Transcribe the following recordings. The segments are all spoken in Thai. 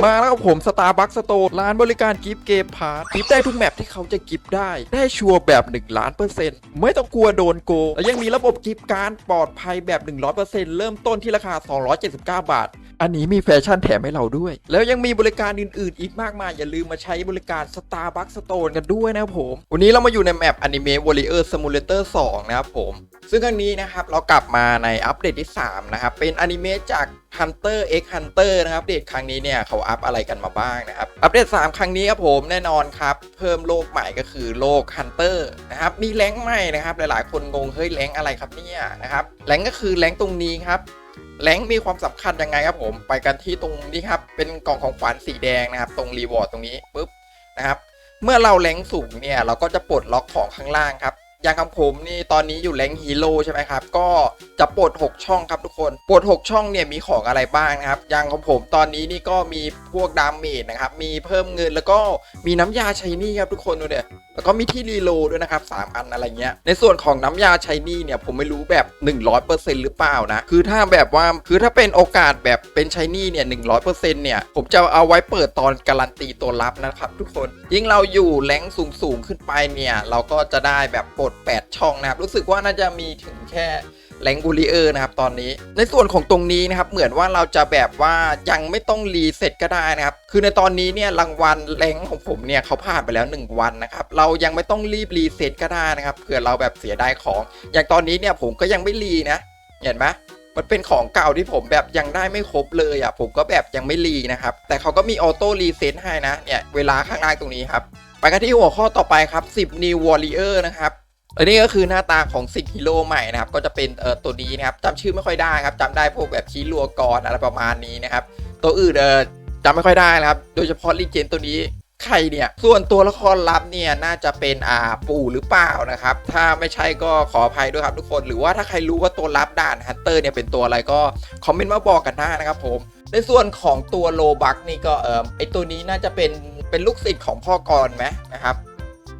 มาแล้วกับผมสตาร์บัคสโตร์ร้านบริการกิฟต์เกมพาร์ทกิฟต์ได้ทุกแมปที่เขาจะกิฟต์ได้ ได้ชัวร์แบบ 1 ล้านเปอร์เซ็นต์ไม่ต้องกลัวโดนโกงและยังมีระบบกิฟต์การ์ดปลอดภัยแบบ 100%เริ่มต้นที่ราคา 279 บาท อันนี้มีแฟชั่นแถมให้เราด้วย แล้วยังมีบริการอื่นๆ อีกมากมาย อย่าลืมมาใช้บริการ Starbucks Store กันด้วยนะครับผม วันนี้เรามาอยู่ในแมป Anime Warrior Simulator 2 นะครับผม ซึ่งครั้งนี้นะครับเรากลับมาในอัปเดตที่ 3 นะครับ เป็นอนิเมะจาก Hunter x Hunter นะครับอัปเดตครั้งนี้เนี่ยเขาอัพอะไรกันมาบ้างนะครับ อัปเดต 3 ครั้งนี้ครับผมแน่นอนครับ เพิ่มโลกใหม่ก็คือโลก Hunter นะครับ มีแรงใหม่นะครับ หลายๆ คนงงเฮ้ยแรงอะไรครับเนี่ยนะครับแรงก็คือแรงตรงนี้ครับ แรงมีความสำคัญยังไงครับผม ไปกันที่ตรงนี้ครับ เป็นกล่องของขวัญสีแดงนะครับ ตรงรีวอร์ดตรงนี้ปุ๊บนะครับ เมื่อเราแรงสูงเนี่ย เราก็จะปลดล็อกของข้างล่างครับ อย่างของผมนี่ตอนนี้อยู่แรงฮีโร่ใช่ไหมครับ ก็จะปลด 6 ช่องครับทุกคนปลด 6 ช่องเนี่ยมีของอะไรบ้างนะครับ อย่างของผมตอนนี้นี่ก็มีพวกดาเมจนะครับ มีเพิ่มเงินแล้วก็มีน้ำยาชัยนี่ครับทุกคนดูเดี๋ยแล้วก็มีที่รีโลดด้วยนะครับ 3 อันอะไรเงี้ย ในส่วนของน้ำยาชัยนี่เนี่ยผมไม่รู้แบบ 100%หรือเปล่านะ คือถ้าแบบว่าคือถ้าเป็นโอกาสแบบเป็นชัยนี่เนี่ย100%เนี่ย ผมจะเอาไว้เปิดตอนการันตีตัวลับนะครับ ทุกคนยิ่งเราอยู่แรงสูงสูงๆขึ้นไปเนี่ยเราก็จะได้แบบปลด8 ช่องนะครับ รู้สึกว่าน่าจะมีถึงแค่แรงบูริเออร์นะครับตอนนี้ ในส่วนของตรงนี้นะครับ เหมือนว่าเราจะแบบว่ายังไม่ต้องรีเซ็ตก็ได้นะครับ คือในตอนนี้เนี่ยรางวัลแรงของผมเนี่ยเขาผ่านไปแล้ว 1 วันนะครับ เรายังไม่ต้องรีบรีเซ็ตก็ได้นะครับเผื่อเราแบบเสียดายของ อย่างตอนนี้เนี่ยผมก็ยังไม่รีนะ เห็นไหมมันเป็นของเก่าที่ผมแบบยังได้ไม่ครบเลยอะผมก็แบบยังไม่รีนะครับ แต่เขาก็มีออโต้รีเซ็ตให้นะเนี่ยเวลาข้างล่างตรงนี้ครับไปกันที่หัวข้อต่อไปครับ 10 New Warrior นะครับ อันนี้ก็คือหน้าตาของสิกฮีโร่ใหม่นะครับ ก็จะเป็นเอ่อตัวนี้นะครับจำชื่อไม่ค่อยได้ครับจำได้พวกแบบชีลัวกรอะไรประมาณนี้นะครับ ตัวอื่นเออจำไม่ค่อยได้นะครับ โดยเฉพาะลีเจนตัวนี้ใครเนี่ย ส่วนตัวละครลับเนี่ยน่าจะเป็นอ่าปู่หรือเปล่านะครับ ถ้าไม่ใช่ก็ขออภัยด้วยครับทุกคน หรือว่าถ้าใครรู้ว่าตัวลับด่านฮันเตอร์เนี่ยเป็นตัวอะไรก็คอมเมนต์มาบอกกันได้นะครับผม ในส่วนของตัวโลบักนี่ก็เออไอตัวนี้น่าจะเป็นเป็นลูกศิษย์ของพ่อกรไหมนะครับ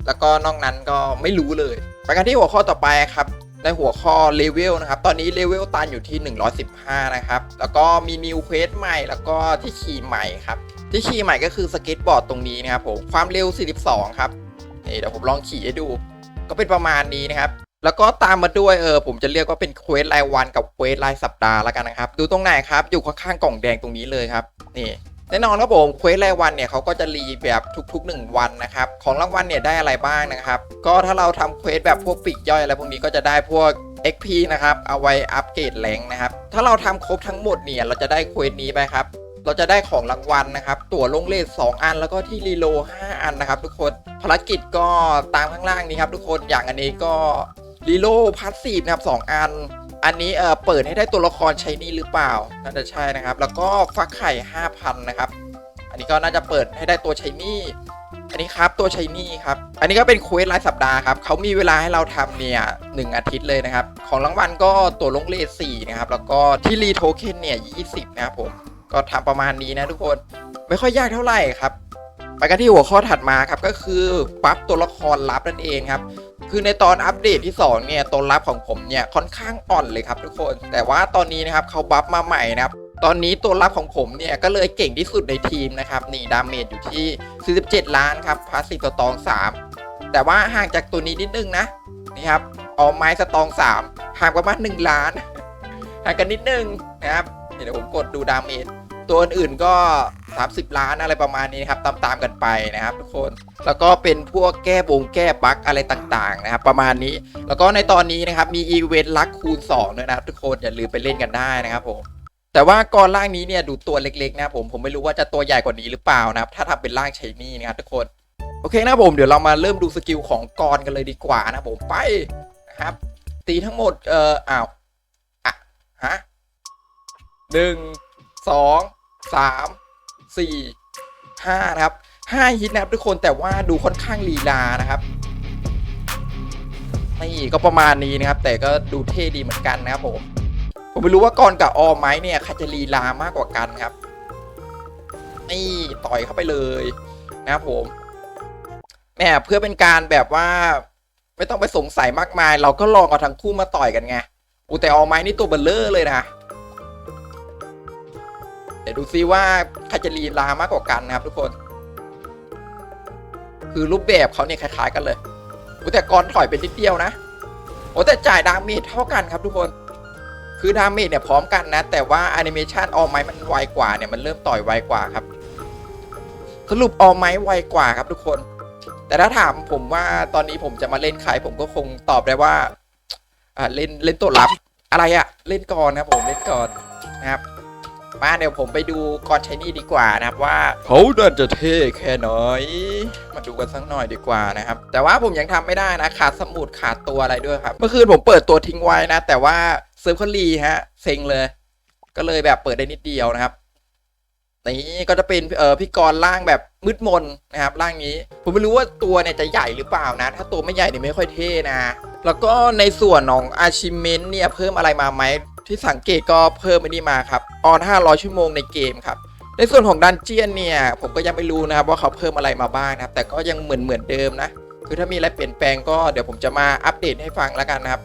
แล้วก็นอกนั้นก็ไม่รู้เลย ไปกันที่หัวข้อต่อไปครับในหัวข้อเลเวลนะครับ ตอนนี้เลเวลตันอยู่ที่ 115 นะครับ แล้วก็มีนิวเควสใหม่ แล้วก็ที่ขี่ใหม่ครับ ที่ขี่ใหม่ก็คือสเก็ตบอร์ดตรงนี้นะครับผม ความเร็ว 42 ครับนี่เดี๋ยวผมลองขี่ให้ดู ก็เป็นประมาณนี้นะครับ แล้วก็ตามมาด้วยเออผมจะเรียกว่าเป็นเควสรายวันกับเควสรายสัปดาห์แล้วกันนะครับ ดูตรงไหนครับ อยู่ข้างๆกล่องแดงตรงนี้เลยครับ นี่ แน่นอนครับผมเควสรายวันเนี่ยเขาก็จะรีแบบทุก ๆ 1 วันนะครับ ของรางวัลเนี่ยได้อะไรบ้างนะครับ ก็ถ้าเราทำเควสแบบพวกปีกย่อยอะไรพวกนี้ก็จะได้พวก XP นะครับ เอาไว้อัปเกรดแรงนะครับ ถ้าเราทำครบทั้งหมดเนี่ยเราจะได้เควสนี้ไปครับ เราจะได้ของรางวัลนะครับ ตั๋วลงเลท2อันแล้วก็ที่รีโล5อันนะครับ ทุกคน ภารกิจก็ตามข้างล่างนี้ครับทุกคน อย่างอันนี้ก็รีโลพาสซีฟนะครับ2อัน อันนี้เออเปิดให้ได้ตัวละครใช้นี่หรือเปล่าน่าจะใช่นะครับ แล้วก็ฟักไข่5,000นะครับ อันนี้ก็น่าจะเปิดให้ได้ตัวใช้นี่อันนี้ครับตัวใช้นี่ครับ อันนี้ก็เป็นเควสรายสัปดาห์ครับเขามีเวลาให้เราทำเนี่ยหนึ่งอาทิตย์เลยนะครับ ของรางวัลก็ตัวลงเลท4นะครับ แล้วก็ที่รีโทเค็นเนี่ย20นะครับผม ก็ทำประมาณนี้นะทุกคน ไม่ค่อยยากเท่าไหร่ครับ ไปกันที่หัวข้อถัดมาครับก็คือปั๊บตัวละครลับนั่นเองครับ คือในตอนอัปเดตที่ 2 เนี่ย ตัวลับของผมเนี่ย ค่อนข้างอ่อนเลยครับทุกคน แต่ว่าตอนนี้นะครับเขาบัฟมาใหม่นะครับตอนนี้ตัวลับของผมเนี่ยก็เลยเก่งที่สุดในทีมนะครับนี่ดาเมจอยู่ที่ 47 ล้านครับพาสซีฟสตอง 3 แต่ว่าห่างจากตัวนี้นิดนึงนะนี่ครับออไม้สตอง 3ห่างประมาณ1ล้านห่างกันนิดนึงนะครับเดี๋ยวผมกดดูดาเมจตัวอื่นก็ 30 ล้านอะไรประมาณนี้นะครับตามๆกันไปนะครับทุกคนแล้วก็เป็นพวกแก้บงแก้บั๊กอะไรต่างๆนะครับประมาณนี้แล้วก็ในตอนนี้นะครับมีอีเวนต์ลักคูณ2ด้วยนะครับทุกคนอย่าลืมไปเล่นกันได้นะครับผมแต่ว่าก่อนล่างนี้เนี่ยดูตัวเล็กๆนะครับผมผมไม่รู้ว่าจะตัวใหญ่กว่านี้หรือเปล่านะครับถ้าทำเป็นล่างใช้นี่นะครับทุกคนโอเคนะผมเดี๋ยวเรามาเริ่มดูสกิลของกรกันเลยดีกว่านะผมไปนะครับตีทั้งหมดเอ่ออ้าวอะฮะหนึ่งสองสาม สี่ห้านะครับห้าฮิตนะครับทุกคนแต่ว่าดูค่อนข้างลีลานะครับนี่ก็ประมาณนี้นะครับ แต่ก็ดูเท่ดีเหมือนกันนะครับผม ผมไม่รู้ว่ากรกับออไม้เนี่ยใครจะลีลามากกว่ากันครับนี่ต่อยเข้าไปเลยนะครับผมแหมเพื่อเป็นการแบบว่า ไม่ต้องไปสงสัยมากมาย เราก็ลองเอาทั้งคู่มาต่อยกันไงอูแต่ออไม้นี่ตัวเบลเลอร์เลยนะ เดี๋ยวดูซิว่าใครจะลีลามากกว่ากันนะครับ ทุกคน คือรูปแบบเขาเนี่ยคล้าย ๆ กันเลยอุ๊ยแต่ก่อนถอยไปนิดเดียวนะโอ้แต่จ่ายดาเมจเท่ากันครับทุกคน คือดาเมจเนี่ยพร้อมกันนะ แต่ว่าแอนิเมชันออไม้มันไวกว่าเนี่ยมันเริ่มต่อยไวกว่าครับ สรุปออไม้ไวกว่าครับทุกคน แต่ถ้าถามผมว่าตอนนี้ผมจะมาเล่นใครผมก็คงตอบได้ว่าอ่าเล่นเล่นตัวรับอะไรอะเล่นก่อนนะผมเล่นก่อนนะครับ มาเดี๋ยวผมไปดูกอนชายนี่ดีกว่านะครับว่าเขาดันจะเท่แค่ไหนมาดูกันสักหน่อยดีกว่านะครับ แต่ว่าผมยังทำไม่ได้นะขาดสมุดขาดตัวอะไรด้วยครับ เมื่อคืนผมเปิดตัวทิ้งไว้นะ แต่ว่าเซิร์ฟเขารีฮะเซ็งเลย ก็เลยแบบเปิดได้นิดเดียวนะครับนี่ก็จะเป็นเออพี่กรณ์ร่างแบบมืดมนนะครับร่างนี้ ผมไม่รู้ว่าตัวเนี่ยจะใหญ่หรือเปล่านะ ถ้าตัวไม่ใหญ่เนี่ยไม่ค่อยเท่นะ แล้วก็ในส่วนของอาชิเมนเนี่ยเพิ่มอะไรมาไหม ที่สังเกตก็เพิ่มไอ้นี่มาครับออน 500 ชั่วโมงในเกมครับ ในส่วนของดันเจียนเนี่ย ผมก็ยังไม่รู้นะครับว่าเขาเพิ่มอะไรมาบ้างนะครับ แต่ก็ยังเหมือนเหมือนเดิมนะ คือถ้ามีอะไรเปลี่ยนแปลงก็เดี๋ยวผมจะมาอัปเดตให้ฟังแล้วกันนะครับ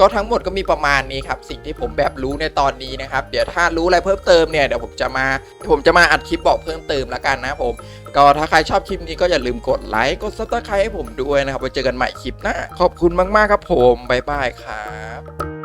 ก็ทั้งหมดก็มีประมาณนี้ครับ สิ่งที่ผมแบบรู้ในตอนนี้นะครับ เดี๋ยวถ้ารู้อะไรเพิ่มเติมเนี่ยเดี๋ยวผมจะมาผมจะมาอัดคลิปบอกเพิ่มเติมแล้วกันนะผม ก็ถ้าใครชอบคลิปนี้ก็อย่าลืมกดไลค์กดซับสไครต์ให้ผมด้วยนะครับไว้เจอกันใหม่คลิปหน้าขอบคุณมากๆครับผมบ๊ายบายครับ